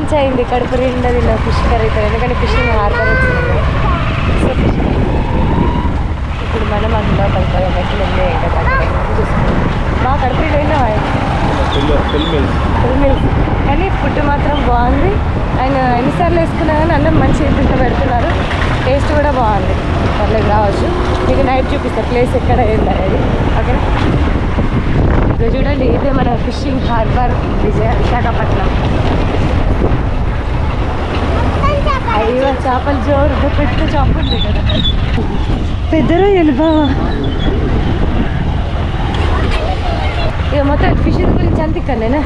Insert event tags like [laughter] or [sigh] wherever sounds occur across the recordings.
Lunch అయింది కడుపు నిండా తిన్న ఫిష్ కర్రీతో ఎందుకంటే ఫిషింగ్ హార్బర్ వచ్చింది. సో ఫిష్ ఇప్పుడు మనం అందులో ఉంది ఇంకా తగ్గదు చూసుకుంటాం బాగా కడుపు నిండా మీల్స్. కానీ ఫుడ్ మాత్రం బాగుంది. ఆయన ఎన్నిసార్లు వేసుకున్నా కానీ అన్నం మంచిగా తింటూ పెడుతున్నారు. టేస్ట్ కూడా బాగుంది. పర్లేదు రావచ్చు. మీకు నైట్ చూపిస్తా. ప్లేస్ ఎక్కడ ఏంది అనేది ఓకేనా? ఇదిగో చూడండి ఇదే మన ఫిషింగ్ హార్బర్ విజయ విశాఖపట్నం అయ్యో చేపలు జోరు. పెద్ద చేప ఉంది కదా. పెద్ద రొయ్యలు బావా? ఇక మొత్తం ఫిషింగ్ గురించి అంత ఇక్కడనేనా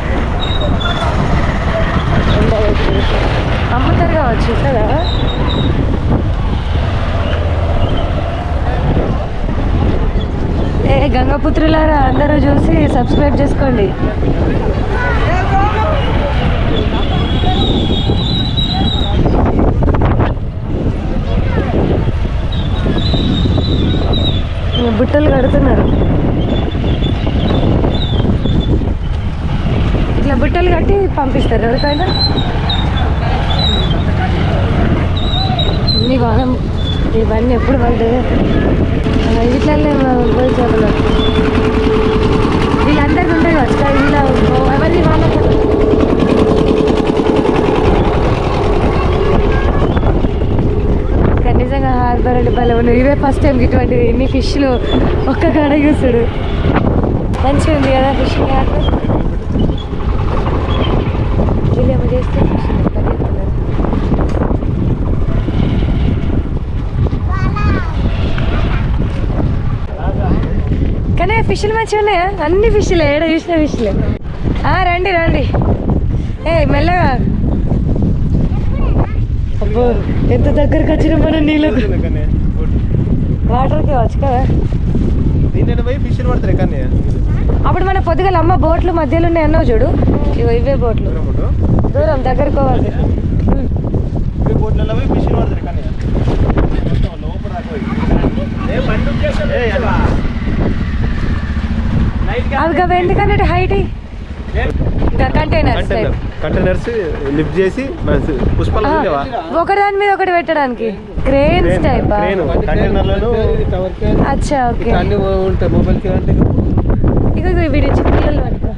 అమ్ముతారు కావచ్చు కదా? ఏ గంగపుత్రులారా అందరూ చూసి సబ్స్క్రైబ్ చేసుకోండి. బుట్టలు కడుతున్నారు. ఇట్లా బుట్టలు కట్టి పంపిస్తారు ఎవరికైనా? ఇన్ని బాగా ఇవన్నీ ఎప్పుడు పడ్డాయి? ఇట్లనే పోయి చేపలు వీళ్ళందరికీ ఉంటాయి కదా ఇలా ఎవరిని వాళ్ళకి కానీ నిజంగా హార్బర్ ఇదే ఫస్ట్ టైం ఇటువంటి ఇన్ని ఫిష్లు ఒక్క కాడ చూసాడు మంచిగా ఉంది కదా ఫిషింగ్ హార్బర్ వీళ్ళేమో చేస్తే ఫిషింగ్ కానీ ఫిష్లు మంచిగా ఉన్నాయా? అన్ని ఫిష్లే ఏడ చూసిన ఫిష్లే. ఆ, రండి రండి. ఏ మెల్లగా. అబ్బో ఎంత దగ్గరకు వచ్చిన మన నీళ్ళకు. వాటర్కి వచ్చు కదా. దీని పోయి ఫిష్ పడతారు కానీ అప్పుడు మన పొద్దుగల అమ్మ బోట్లు మధ్యలో ఉన్నాయి అన్నావు చూడు. ఇగో ఇవే బోట్లు. దూరం దగ్గరకు పోవాలి. బోట్లలో పోయి ఫిష్ పడతారు కానీ లోపల అవి గవి ఎందుకంటే హైట్ ఇంకా కంటైనర్ కంటైనర్స్ లిఫ్ట్ చేసి మన పుష్పాలు ఉండేవా ఒకటి దాని మీద ఒకటి పెట్టడానికి. Cranes type? కంటైనర్లను అచ్చా ఓకే. అన్ని ఉంటాయి మొబైల్ ఇక ఇగో వీడి పట్టుకో.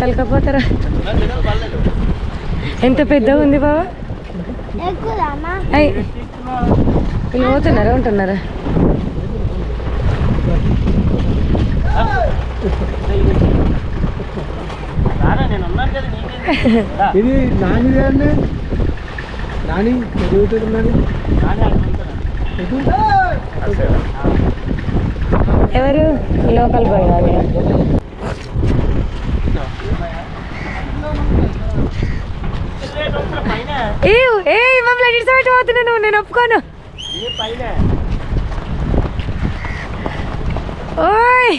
తలకపోతారా? ఎంత పెద్దగా ఉంది బాబా వీళ్ళు పోతున్నారా ఉంటున్నారా ఇది నాని అండి నాని నాని ఎవరు? లోకల్ బాయ్ వాళ్ళు ఏ ఏ మమ్మల్ని ఇడిసబెట్టి పోతున్నాను నేను ఒప్పుకోను. ఓయ్.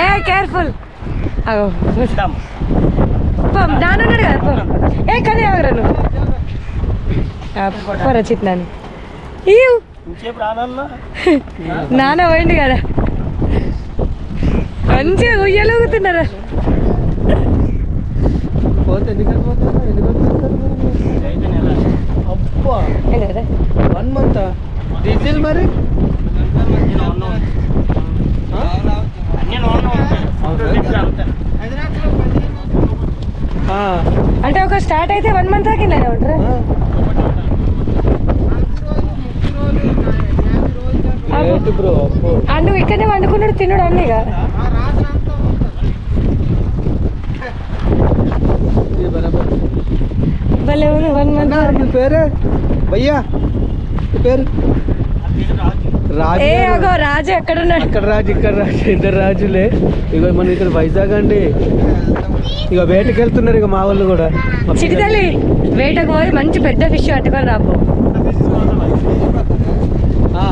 ఏ కేర్ఫుల్. అగో. పం నానున్నాడు కదా పం ఏ కదే ఆగరా నువ్వు? పొరచిత్ చిత్నాన్ని నాన్న పోయింది కదా. మంచిగా ఉయ్యలుగుతున్నారా? పోతే అబ్బా! ఏంటంటే వన్ మంత్? డీజిల్ మరి? అంటే ఒక స్టార్ట్ అయితే వన్ మంత్ దాకా ఇలానే ఉంటారా? నువ్వు ఇక్కడనే వండుకున్నాడు తిన్నాడు అన్నీగా ఇది బరాబర్ భలే ఉంది వన్ మంత్ నీ పేరే? భయ్యా పేరు? రాజు ఏ. అగో రాజు ఎక్కడ ఉన్నాడు అక్కడ రాజు ఇక్కడ రాజు ఇద్దరు రాజులే. ఇగో మన ఇక్కడ వైజాగ్ అండి. ఇక వేటకి వెళ్తున్నారు ఇక మా వాళ్ళు కూడా. మా చిటితల్లి వేటకు పోయి మంచి పెద్ద ఫిష్ పట్టుకొని ఆ,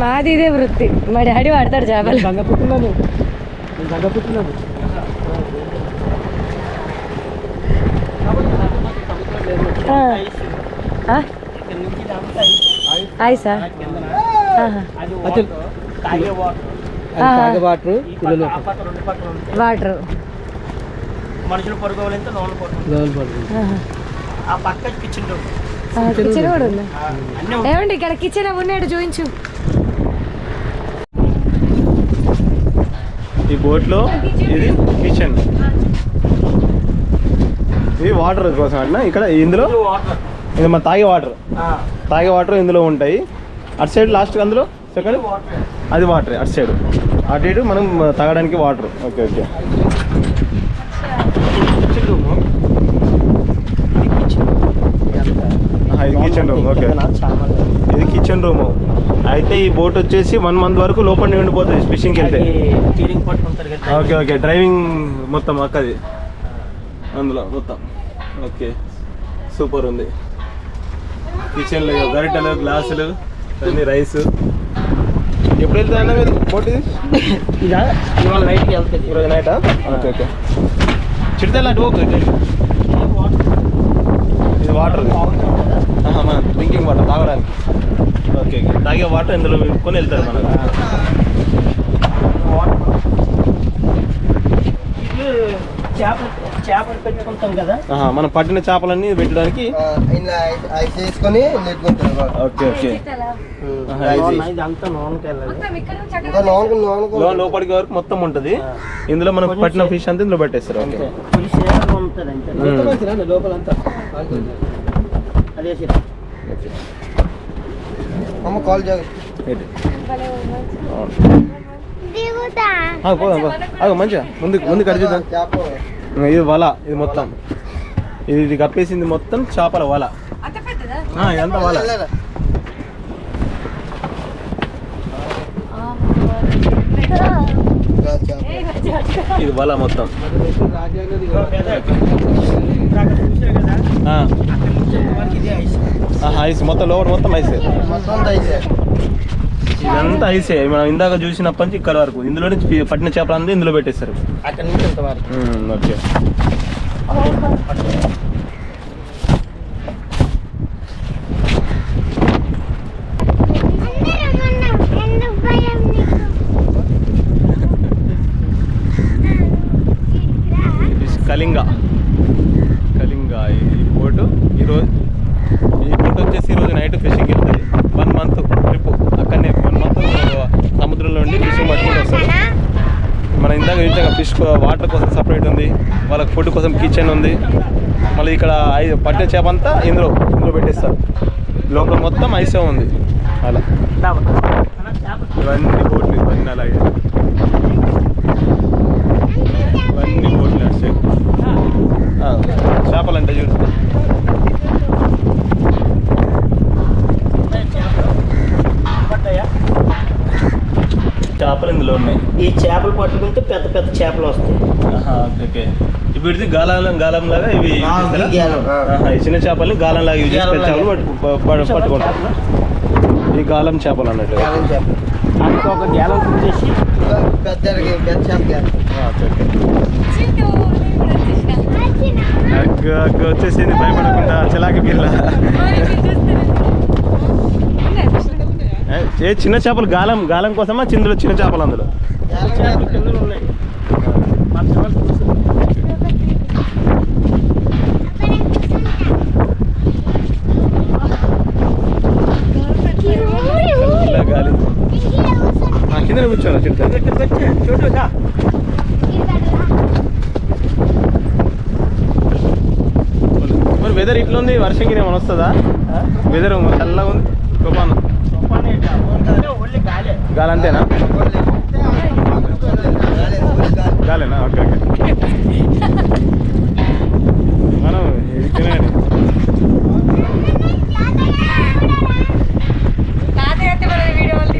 మాది ఇదే వృత్తి. మా డాడీ వాడతాడు చేపలు. నేను సంగపుతున్నాను నేను సంగపుతున్నాను ఆ. ఆ? ఐసా వాటర్. వాటర్. మనుషులు పడుకోవాలంటే లోన్ పడుతుంది లోపల పడుతుంది ఆహా. ఆ పక్క కిచెన్ రూమ్ ఆ, కిచెన్ కూడా ఉందా? అన్నీ ఏమండి ఇక్కడ కిచెన్ ఉన్నాడు చూపించు ఈ బోట్లో ఇది కిచెన్ ఇది వాటర్ కోసం అన్న ఇక్కడ ఇందులో ఇది మన తాగే వాటర్ తాగే వాటర్ ఇందులో ఉంటాయి. అటు సైడ్ లాస్ట్ అందులో సెకండ్ అది వాటర్ అటు సైడ్ అటు ఇటు మనం తాగడానికి వాటర్ ఓకే ఓకే ఇది కిచెన్ రూమ్ ఓకే ఇది కిచెన్ రూమ్ అయితే ఈ బోట్ వచ్చేసి వన్ మంత్ వరకు లోపల ఉండిపోతుంది ఫిషింగ్కి వెళ్తే. ఓకే ఓకే డ్రైవింగ్ మొత్తం అక్కది. అందులో మొత్తం. ఓకే. సూపర్ ఉంది. కిచెన్లో గరిటెలు గ్లాసులు అన్ని రైస్. ఎప్పుడు వెళ్తా అన్న మీరు బోట్ ఇది? ఇవాళ నైట్కి వెళ్తుంది. ఈరోజు నైటా? Okay okay. చిడితే అటు ఓకే ఇది వాటర్. మన డ్రింకింగ్ వాటర్ తాగడానికి. Okay okay. తాగే వాటర్ ఇందులో కొని వెళ్తారు మనకు. చేపలు. చేపలు పెట్టుకుంటాం కదా. ఆహా, మనం పట్టిన చేపలన్నీ పెట్టడానికి ఓకే ఓకే. లోపలికి వరకు మొత్తం ఉంటుంది. ఇందులో మనం పట్టిన ఫిష్ అంతా ఇందులో పెట్టేస్తారు ఓకే. అదే. అమ్మ కాల్ చేయ. ఏంటి? ఆ, పోదాం పో. ఆగు, మంచిగా. ముందు ముందు కడిచిద్దాం చేప ఇది వల ఇది మొత్తం. ఇది ఇది కప్పేసింది మొత్తం చేపల వల. అంత పెద్దదా? ఆ, ఇదంతా వల. ఇది వల మొత్తం. ఇందాక చూసే కదా ఆ, అక్కడి నుంచి వరకు ఇదే ఐస్ మొత్తం లోపల మొత్తం ఐస్ మొత్తం ఐసే ఇదంతా ఐసే. మనం ఇందాక చూసినప్పటి నుంచి ఇక్కడ వరకు. ఇందులో నుంచి పట్టిన చేపలు అంతా ఇందులో పెట్టేస్తారు అక్కడి నుంచి ఓకే. ఇది కళింగ. కళింగ ఈ బోటు ఈరోజు ఈ బోట్ వచ్చేసి ఈరోజు నైట్ ఫిషింగ్ వెళ్తుంది. వన్ మంత్ ట్రిప్ అక్కడనే వన్ మంత్ సముద్రంలో ఉండి ఫిషింగ్ పట్టుకుంటూ వస్తారు. మన ఇందాక చూసాక ఫిష్ వాటర్ కోసం సపరేట్ ఉంది. వాళ్ళకి ఫుడ్ కోసం కిచెన్ ఉంది. మళ్ళీ ఇక్కడ పట్టే చేప అంతా ఇందులో ఇందులో పెట్టేస్తారు. లోపల మొత్తం ఐసే ఉంది. అలా. ఇవన్నీ బోట్లు ఇవన్నీ అలాగే ఇవన్నీ బోట్లు అటు సైడ్ ఆ, చేపలు అంటే చూడు పడ్డాయా చేపలు ఇందులో ఉన్నాయి ఈ చేపలు పట్టుకుంటే పెద్ద పెద్ద చేపలు వస్తాయి. ఆహా, ఓకే, ఓకే. ఇప్పుడు ఇది గాలం గాలం లాగా ఇవి? ఈ చిన్న చేపల్ని గాలం లాగా యూజ్ చేసి చేపలు పట్టుకుంటారు. ఈ గాలం చేపలు అన్నట్టు. గేలం చేపలు. అందుకు ఒక గేలం తీసేసి పెద్ద చేప వచ్చేసింది భయపడకుండా చలాకి పిల్ల. ఏ, చిన్న చేపలు గాలం గాలం కోసమా? చిందులో చిన్న చేపలు అందులో? ఉన్నాయి కింద కూర్చోను వచ్చి చూడు. మరి వెదర్ ఇట్లా ఉంది వర్షం ఏమైనా వస్తుందా వెదర్ చల్లగా ఉంది తుఫాను గాలి అంతేనా? గాలేనా? Okay okay. మనం ఎదిగితేనే తాతయ్య మన వీడియో వాళ్ళు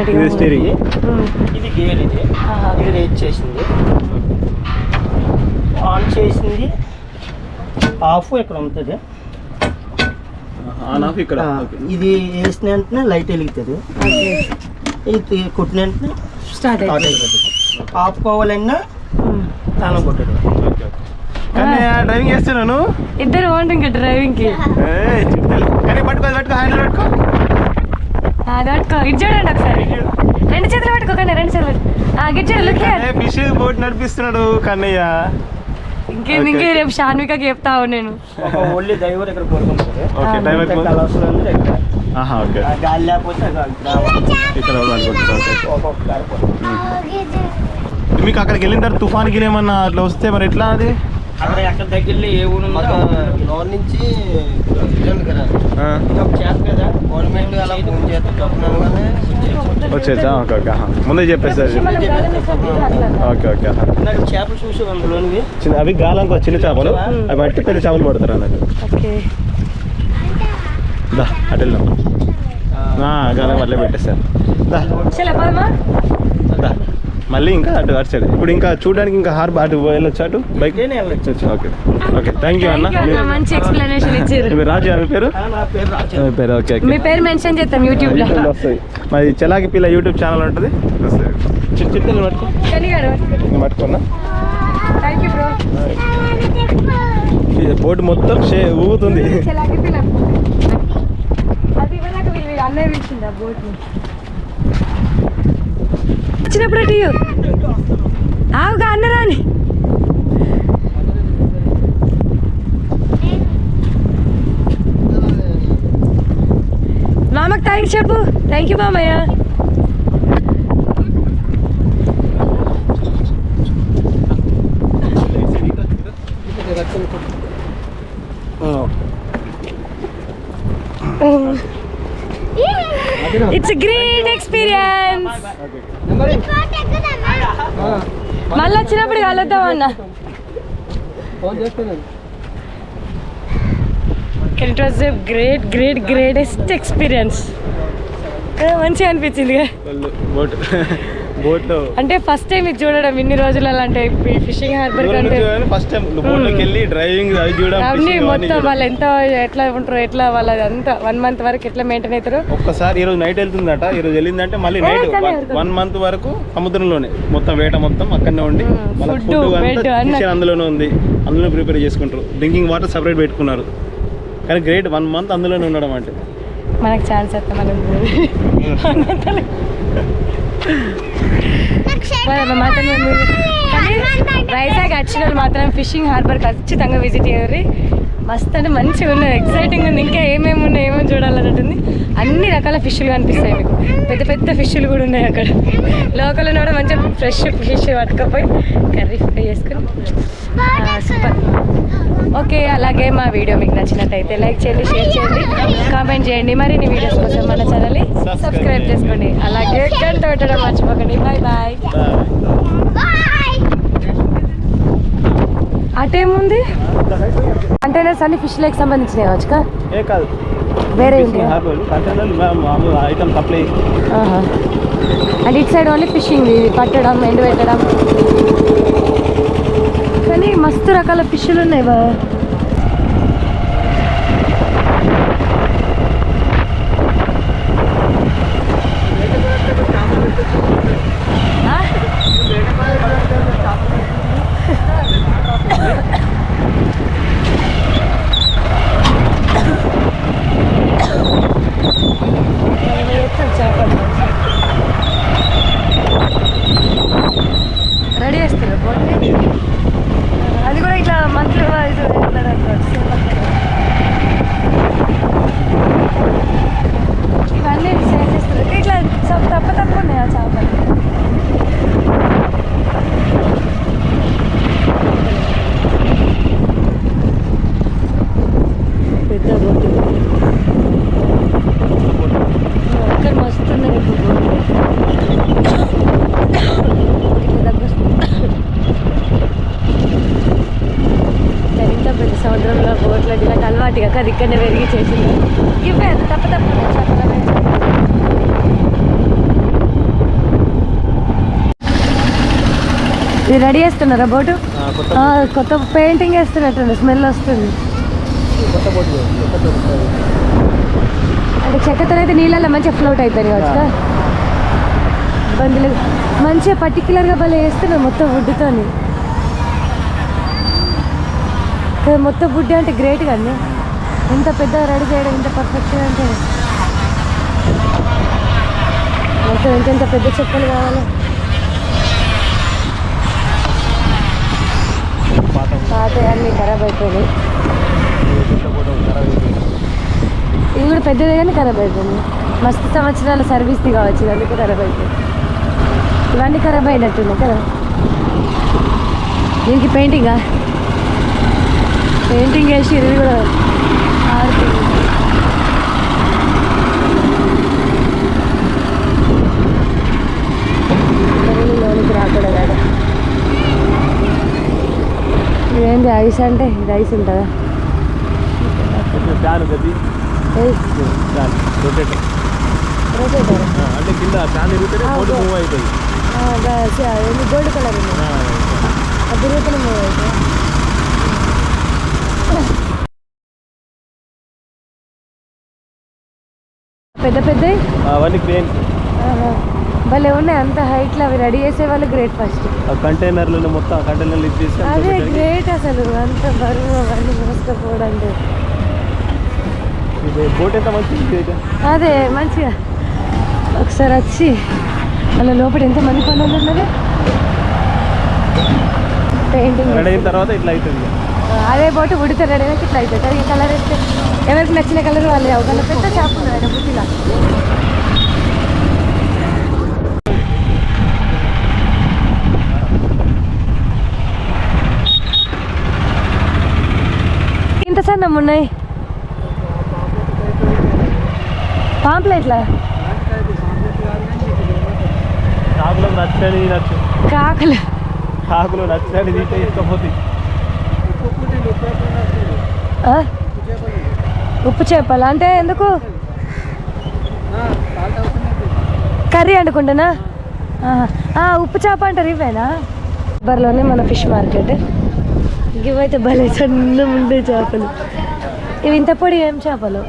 ఇది స్టీరింగ్. ఇది. గేర్ ఇది ఆహా. ఇది రేట్ చేసింది. ఆన్ చేసింది. ఆఫ్ ఇక్కడ ఉంటుంది ఆన్ ఆఫ్ ఇక్కడ. ఇది వేసిన వెంటనే లైట్ వెలుగుతుంది. ఓకే ఇది కొట్టిన వెంటనే స్టార్ట్ అయిపోతుంది. ఆపుకోవాలన్నా ఉమ్. తాళం కొట్టదు. కానీ డ్రైవింగ్ చేస్తున్నాను ఇద్దరు బాగుంటుంది ఇంకా డ్రైవింగ్కి. కానీ పట్టుకో పట్టుకో హ్యాండిల్ పట్టుకో. ఇటు చూడండి ఒకసారి. రెండు చేతులు పట్టుకోకండి రెండు చేతులు పట్టుకో. ఆ గిట్ చూడు లుక్ హియర్ ఫిష్ బోట్ నడిపిస్తున్నాడు కన్నయ్య. ఇంకేం ఇంకే రేపు షాన్వికకి చెప్తావు నేను. ఓన్లీ డ్రైవర్ ఇక్కడ ఓకే డ్రైవర్ ఆహా ఓకే. గాలి లేకపోతే ఇక్కడ. మీకు అక్కడికి వెళ్ళిన తర్వాత తుఫాన్ గిరి ఏమన్నా అట్లా వస్తే మరి ఎట్లా అది? అక్కడ ఎక్కడ దగ్గరలో ఏ ఊరు. లోన్ నుంచి కదా. గవర్నమెంట్ అలా ఫోన్ వచ్చేసా ఓకే ఓకే. ముందే చెప్పేసారు. ఓకే ఓకే చేపలు చూసి అందులోనివి చిన్న అవి గాలంకో చిన్న చేపలు. అవి పట్టి పెద్ద చేపలు పడతారు అన్నట్టు. ఓకే. దా అటు వెళ్దాం ఆ, గాలం అట్లే దా. మళ్ళీ ఇంకా అటు అటు సైడ్ ఇప్పుడు ఇంకా చూడడానికి ఇంకా హార్బర్ అటు వెళ్ళొచ్చు అటు? Bike okay okay thank you అన్న. మంచి ఎక్స్ప్లెనేషన్ [laughs] ఇచ్చారు. మీ రాజు మీ పేరు? పేరు రాజు. మీ పేరు ఓకే మీ పేరు మెన్షన్ చేస్తాం యూట్యూబ్లో. మరి చెలాకి పిల్ల యూట్యూబ్ ఛానల్ ఉంటుంది? చిట్టలు పట్టుకో. నేను పట్టుకున్నా థ్యాంక్ యూ బ్రో ఈ బోట్ మొత్తం షే ఊగుతుంది. అన్నయ్య పిలిచింది వచ్చినప్పుడు అటు ఇయ్యు. ఆవుగా అన్నరాని మామకు థ్యాంక్స్ చెప్పు. థ్యాంక్ యూ మామయ్య. ఇట్స్ గ్రేట్ ఎక్స్పీరియన్స్ మళ్ళీ వచ్చినప్పుడు కలుద్దాం అన్న. It was great great greatest experience. మంచిగా అనిపించింది అంటే ఫస్ట్ టైం ఇది చూడడం ఇన్ని రోజులలో అంటే ఫిషింగ్ హార్బర్ కంటే. ఫస్ట్ టైం బోట్లోకి వెళ్ళి డ్రైవింగ్ అది చూడడం అవన్నీ మొత్తం. వాళ్ళు ఎంత ఎట్లా ఉంటారు ఎట్లా వాళ్ళది అంతా వన్ మంత్ వరకు ఎట్లా మెయింటైన్ అవుతారు. ఒక్కసారి ఈ రోజు నైట్ వెళ్తుందట. ఈ రోజు వెళ్ళిందంటే మళ్ళీ నైట్. వన్ మంత్ వరకు సముద్రంలోనే. మొత్తం వేట మొత్తం అక్కడనే ఉండి ఫుడ్ అన్న- kitchen అందులోనే ఉంది. అందులో ప్రిపేర్ చేసుకుంటారు. డ్రింకింగ్ వాటర్ సపరేట్ పెట్టుకున్నారు. కానీ గ్రేట్ వన్ మంత్ అందులోనే ఉండడం అంటే. మనకు ఛాన్స్ వస్తే మనం మాత్రం వైజాగ్ వచ్చిన మాత్రం ఫిషింగ్ హార్బర్ ఖచ్చితంగా విజిట్ చేయరు మస్తు అంటే మంచిగా ఉన్నది ఎక్సైటింగ్ ఉంది. ఇంకా ఏమేమి ఉన్నాయి ఏమేమి చూడాలన్నట్టుంది. అన్ని రకాల ఫిష్లు కనిపిస్తాయి మీకు. పెద్ద పెద్ద ఫిష్లు కూడా ఉన్నాయి అక్కడ. లోకల్ ఉన్న కూడా మంచిగా ఫ్రెష్ ఫిష్ పట్టుకపోయి కర్రీ ఫ్రై చేసుకుని సూపర్. ఓకే అలాగే మా వీడియో మీకు నచ్చినట్టయితే లైక్ చేయండి షేర్ చేయండి కామెంట్ చేయండి. మరిన్ని వీడియోస్ కోసం మన ఛానల్ని సబ్స్క్రైబ్ చేసుకోండి. అలాగే గంట పెట్టడం మర్చిపోకండి. బాయ్ బాయ్ అటేముంది కంటైనర్స్ అన్ని ఫిష్ లేక్ సంబంధించినవి కావచ్చుకా ఏ కాదు. వేరే ఐటమ్ సప్లై. అంటే ఇటు సైడ్ ఓన్లీ ఫిషింగ్ ఇది పట్టడం ఎండు పెట్టడం. కానీ మస్తు రకాల ఫిష్లు ఉన్నాయి ఒక అది పెరిగి చేసింది. ఇవే తప్ప తప్ప మీరు రెడీ చేస్తున్నారా బోటు? కొత్త పెయింటింగ్ వేస్తున్నట్టు స్మెల్ వస్తుంది. అంటే చెక్కతో అయితే నీళ్ళల్లో మంచిగా ఫ్లోట్ అవుతాయి కదా? ఇబ్బందులు మంచిగా పర్టికులర్గా భలే వేస్తున్నారు మొత్తం వుడ్డుతోని మొత్తం వుడ్ అంటే గ్రేట్గా అండి ఇంత పెద్ద రెడీ చేయడం ఇంత పర్ఫెక్ట్గా అంటే మొత్తం ఇంకెంత ఎంత పెద్ద చెప్పులు కావాలి. పాత అన్నీ ఖరాబ్ అయిపోయింది ఇది కూడా పెద్దది కానీ ఖరాబ్ అయిపోయింది. మస్తు సంవత్సరాల సర్వీస్ది కావచ్చు ఇవన్నీ అందుకే ఖరాబ్ అయిపోయింది. ఇవన్నీ ఖరాబ్ అయినట్టున్నాయి కదా. దీనికి పెయింటింగా పెయింటింగ్ వేసి ఇది కూడా ఇదేంటి ఐస్ అంటే? ఇది ఐస్ ఉంటుందా. అంటే కింద ఫ్యాన్. మూవ్ అవుతుంది గోల్డ్ కలర్ ఉంది. అది తిరుగుతూనే మూవ్ అవుతుంది పెద్ద పెద్ద అవన్నీ క్రేన్ భలే ఉన్నాయి అంత హైట్లో అవి రెడీ చేసే వాళ్ళు గ్రేట్ ఫస్ట్ ఆ కంటైనర్లను మొత్తం ఆ కంటైనర్లు ఇది అదే గ్రేట్ అసలు అంత బరువు అవన్నీ మోసుకపోవడానికి ఇది బోట్ ఎంత మంచిది? ఇది. అదే మంచిగా. ఒకసారి వచ్చి అలా లోపల ఎంత మంది పనులు ఉన్నారు పెయింటింగ్ అయిన తర్వాత ఇట్లా అవుతుంది అదే బోటు ఉడితే రెడీ అయితే ఇట్లా అవుతుంది కలర్ వేస్తే ఎవరికి నచ్చిన కలర్ వాళ్ళు. అవగాహన పెద్ద షాప్ ఉంది ఆయన బుద్ధిలా సన్నం ఉన్నాయి పాంప్లెట్లా? కాకులు తినచ్చు. కాకులు. కాకులు నచ్చినది తింటే ఇష్టపోతుంది ఆ? ఉప్పు చేపలు? అంటే ఎందుకు? కర్రీ. ఆ, ఉప్పు చేప అంటారు ఇవేనా? బర్లోనే మన ఫిష్ మార్కెట్. ఇవైతే భలే సన్న ఉండే చేపలు. ఇవి ఇంత పొడి ఏం చేపలు?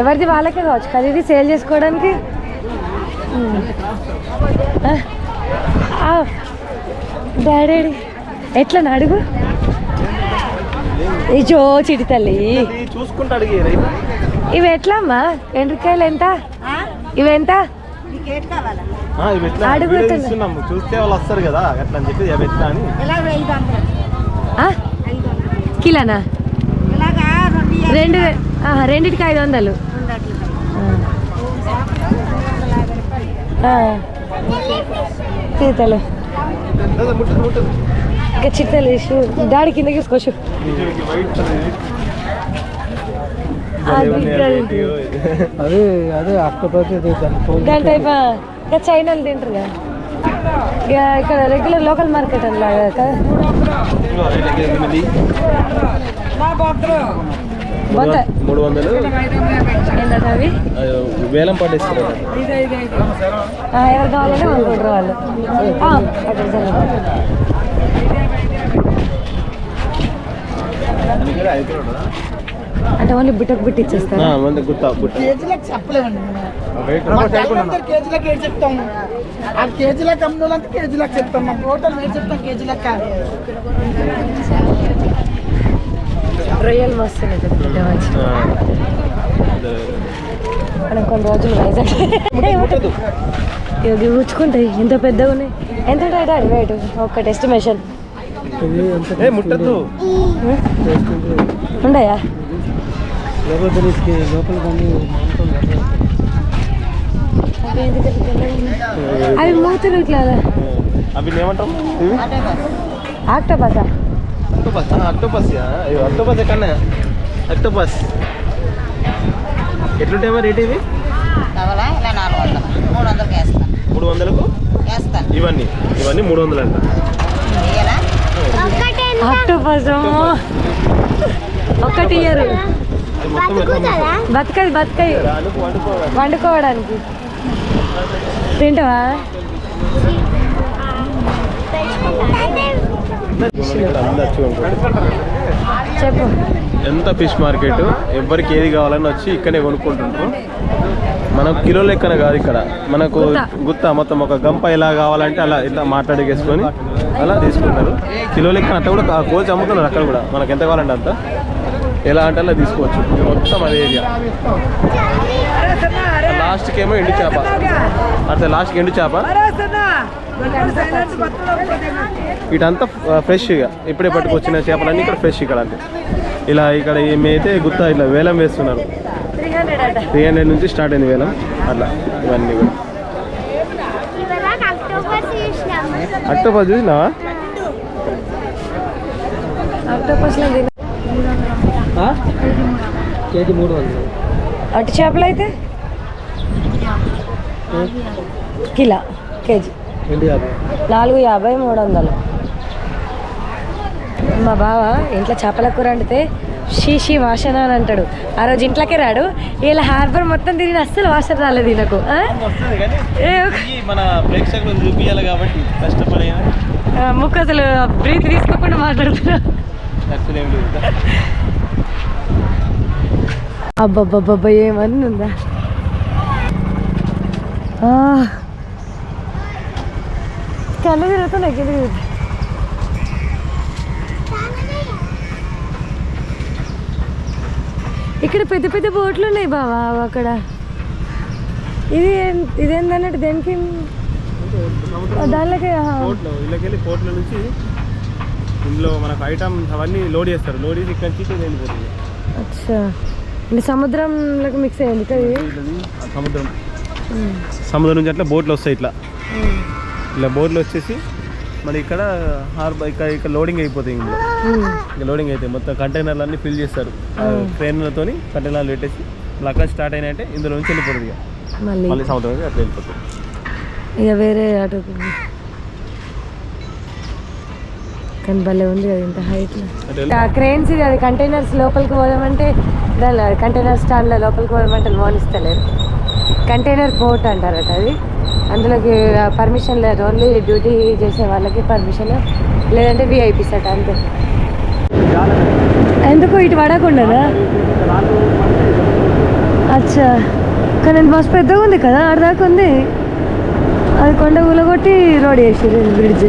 ఎవరిది వాళ్ళకే కావచ్చు కదా ఇది సేల్ చేసుకోవడానికి? డాడీ ఎట్లా అడుగు? ఇజో చిటి తల్లి. ఇవి ఎట్లా అమ్మా ఎండ్రకాయలు ఎంత? ఇవి ఎంత? ఆ, ఇవి ఎట్లా అడుగు వీడియో ఎత్తండి. తీస్తున్నాం. చూస్తే వాళ్ళు వస్తారు కదా ఎట్లా అని చెప్పి అవి ఎట్లా అని. ఆ? కిలోనా? రెండు ఆహా, రెండిటికి ఐదు వందలు. ముట్టదు ఇంకా చిట్టలు వేసి డాడీ కింద తీసుకోవచ్చు అది. అది. అదే అదే ఆక్టోపస్ దాని టైప్ ఇంకా చైనాలు తింటారు కదా ఇక ఇక్కడ రెగ్యులర్ లోకల్ మార్కెట్ అలాగా కదా బొంత మూడు వందలు ఏంటంటే అవి ఆ, వేలం పాటిస్తారు ఆ, ఎవరు కావాలంటే అనుకుంటారు వాళ్ళు ఆ, అటు ఓన్లీ బుట్టకు బుట్టి ఇచ్చేస్తారు? మంది గుత్త గుట్ట కేజీలకు చెప్పలేమండి వెయిట్ మా అందరు కేజీలకు ఏడు చెప్తాము ఆ కేజీలకు అమ్ములంతా కేజీలకు చెప్తాం. మా టోటల్ రేట్ చెప్తాం కేజీలకు. కాదు రొయ్యలు మనం కొన్ని రోజులు వైజాగ్ ఇవి ఊచుకుంటాయి ఎంత పెద్దగా ఉన్నాయి. ఎంత ఉంటాయి డాడీ రేటు? ఒక్కటి ఎస్టిమేషన్ ఏ ముట్టద్దు ఉండయా లోపల లోపల అవి మూతులు ఇట్లా అవి ఏమంటాం ఇవి? ఆక్టోపసా అక్టోపస్ అక్టోపస్ అక్టోపస్ ఎక్కడన్నా అక్టోపస్ ఎట్లుంటాయి మరి రేట్ ఇవి? కావాలా ఇలా నాలుగు వందలు. మూడు వందలకి వేస్తాను మూడు వందలకు? వేస్తాను ఇవన్నీ. ఇవన్నీ మూడు వందలు అంట. ఇయ్యనా? ఆక్టోపస్. ఒక్కటి ఇయ్యరు. మొత్తం ఎట్లా అమ్ముతారు? బతకది బతకది. వండుకోవడానికి. తింటావా. చెప్పు. ఎంత ఫిష్ మార్కెట్? ఎవరికి ఏది కావాలని వచ్చి ఇక్కడే కొనుక్కుంటుంటారు మనం కిలో లెక్కన కాదు ఇక్కడ. మనకు గుత్త. మొత్తం ఒక గంప ఎలా కావాలంటే అలా ఇట్లా మాట్లాడేసుకొని అలా తీసుకుంటారు. కిలో లెక్కన అట్లా కూడా కోచ్ అమ్ముతున్నారు అక్కడ కూడా. మనకు ఎంత కావాలంటే అంత? ఎలా అంటే అలా తీసుకోవచ్చు. మొత్తం అదే ఏరియా లాస్ట్కి ఏమో ఎండు చేప. అట్లా లాస్ట్కి ఎండు చేప. ఇటంతా ఫ్రెష్ ఇక. ఇప్పుడే పట్టుకొచ్చిన చేపలన్నీ ఇక్కడ ఫ్రెష్ ఇక్కడ అంటే ఇలా ఇక్కడ ఏమైతే గుత్త ఇట్లా వేలం వేస్తున్నారు. త్రీ హండ్రెడ్ నుంచి స్టార్ట్ అయింది వేలం. అట్లా ఇవన్నీ కూడా. అక్టోబర్ చూసినావా? ఆక్టోపస్లో కేజీ మూడు వందలు. అటు చేపలు అయితే? Kilo KG. నాలుగు యాభై మూడు వందలు. మా బావ ఇంట్లో చేపల కూర వండితే షీషి వాసన అని అంటాడు. ఆ రోజు ఇంట్లోకే రాడు. ఇలా హార్బర్ మొత్తం తిరిగిన అస్సలు వాసన రాలేదు ఈయనకు. ఆ, ముక్కు అసలు బ్రీత్ తీసుకోకుండా మాట్లాడుతున్నా అబ్బబ్బబ్బబ్బా ఏమని ఉందా. కళ్ళు తిరుగుతున్నాయి కింద తిరుగుతాయి ఇక్కడ పెద్ద పెద్ద బోట్లు ఉన్నాయి బావా అక్కడ. ఇది ఇదేందన్నట్టు దేనికి? దానిలోకి. పోర్ట్లో నుంచి ఇందులో మనకు ఐటమ్స్ అవన్నీ లోడ్ చేస్తారు. లోడ్ చేసి ఇక్కడ నుంచి వెళ్ళిపోతుంది. అచ్చా. అంటే సముద్రంలోకి మిక్స్ అయ్యింది సముద్రం. సముద్రం. నుంచి అట్లా బోట్లు వస్తాయి ఇట్లా. ఇలా బోట్లు వచ్చేసి మరి ఇక్కడ హార్బర్ ఇక్కడ ఇక్కడ లోడింగ్ అయిపోతాయి ఇందులో. ఇంకా లోడింగ్ అయితే మొత్తం కంటైనర్లు అన్ని ఫిల్ చేస్తారు. ట్రైన్లతోని కంటైనర్లు పెట్టేసి మళ్ళీ అక్కడ స్టార్ట్ అయినాయంటే ఇందులో నుంచి వెళ్ళిపోతుంది ఇక. మళ్ళీ? సముద్రం అట్లా వెళ్ళిపోతుంది. ఇక వేరే అటు కానీ భలే ఉంది కదా ఇంత హైట్లో క్రెయిన్స్ ఇది అది కంటైనర్స్ లోపలికి పోదామంటే దాని కంటైనర్ స్టాండ్లో లోపలికి పోవడం మోనిస్తలేరు కంటైనర్ పోర్ట్ అంటారట అది. అందులోకి పర్మిషన్ లేదు. ఓన్లీ డ్యూటీ చేసే వాళ్ళకి పర్మిషన్ లేదంటే విఐపీస్ అట అంతే. ఎందుకు ఇటు పడకుండా అచ్చా. కానీ అది మస్తు పెద్దగా ఉంది కదా ఆడదాకా ఉంది. అది కొండ ఊలగొట్టి రోడ్ వేసారు బ్రిడ్జ్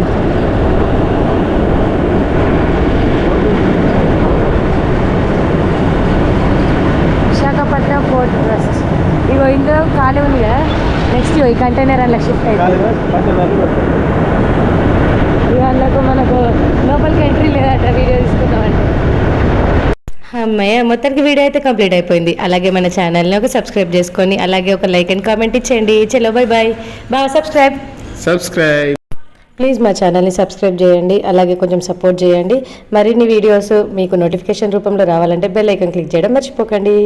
విశాఖపట్నం పోర్ట్ ట్రస్ట్ ఇగో ఇందులో ఖాళీ ఉంది కదా. నెక్స్ట్ ఈ కంటైనర్ అలా షిఫ్ట్ అవుతుంది పెడతారు. ఇవాళకు మనకు లోపలికి ఎంట్రీ లేదట వీడియో తీసుకుందామంటే. అమ్మయ్య మొత్తానికి వీడియో అయితే కంప్లీట్ అయిపోయింది. అలాగే మన ఛానల్ని ఒక సబ్స్క్రైబ్ చేసుకొని అలాగే ఒక లైక్ అండ్ కామెంట్ ఇచ్చేయండి. చలో బై బాయ్ బాగా సబ్స్క్రైబ్ సబ్స్క్రైబ్ ప్లీజ్ మా ఛానల్ని సబ్స్క్రైబ్ చేయండి. అలాగే కొంచెం సపోర్ట్ చేయండి. మరిన్ని వీడియోస్ మీకు నోటిఫికేషన్ రూపంలో రావాలంటే బెల్ ఐకాన్ క్లిక్ చేయడం మర్చిపోకండి.